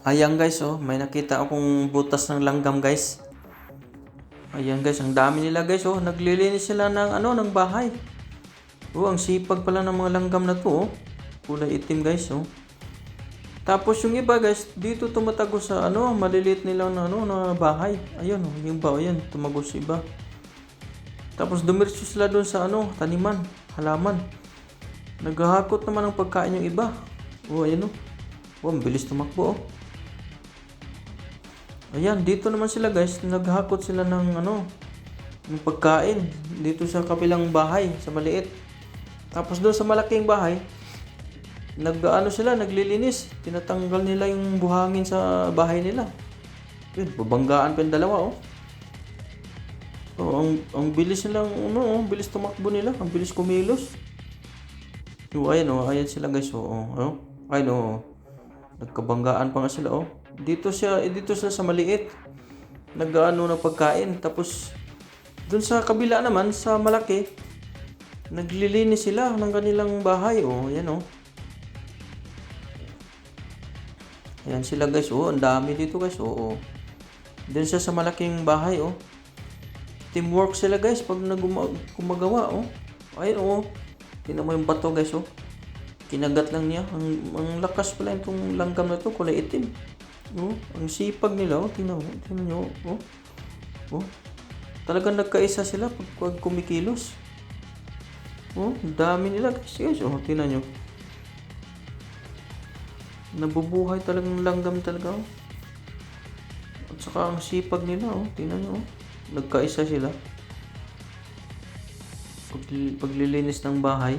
Ayan guys, oh, may nakita akong butas ng langgam guys. Ayan guys, ang dami nila guys, oh. Naglilinis sila ng ano, ng bahay. Oh, ang sipag pala ng mga langgam na to, oh. Kulay itim guys, oh. Tapos yung iba guys, dito tumatago sa ano, maliliit nilang na, ano, na bahay. Ayun, oh, yung ba, ayan, tumago sa iba. Tapos dumiretso sila doon sa ano, taniman, halaman. Naghahakot naman ng pagkain yung iba. Oh, ayan oh. Oh, ang bilis tumakbo oh. Ayan, dito naman sila guys, naghakot sila ng ano, ng pagkain dito sa kabilang bahay, sa maliit. Tapos doon sa malaking bahay, nag-ano sila, naglilinis. Tinatanggal nila yung buhangin sa bahay nila. Yun, babanggaan pa yung dalawa oh. Oh, ang, ang bilis nilang, ano, oh, bilis tumakbo nila, ang bilis kumilos. Yung ayan oh, ayan sila guys oh. oh, oh. Ayun oh. Nagkabanggaan pa nga sila oh. Dito siya, eh, dito sila sa maliit. Nag-ano ng pagkain. Tapos dun sa kabila naman, sa malaki, naglilinis sila ng kanilang bahay oh. Ayan oh. Ayan sila guys oh. Ang dami dito guys oh. oh. Dun siya sa malaking bahay oh. Teamwork sila guys pag naguma- gumagawa oh. Ayun oh. Tingnan mo yung bato guys oh. Kinagat lang niya. Ang, ang lakas pala itong langgam na to, kulay itim. Oh, ang sipag nila oh. Tingnan mo, tingnan nyo oh. Oh. Talagang nagkaisa sila pag, pag kumikilos. Oh, dami nila guys. guys. Oh, tingnan nyo. Nabubuhay talagang langgam talaga oh. At saka ang sipag nila oh. Tingnan nyo oh. Nagkaisa sila. Pag, paglilinis ng bahay.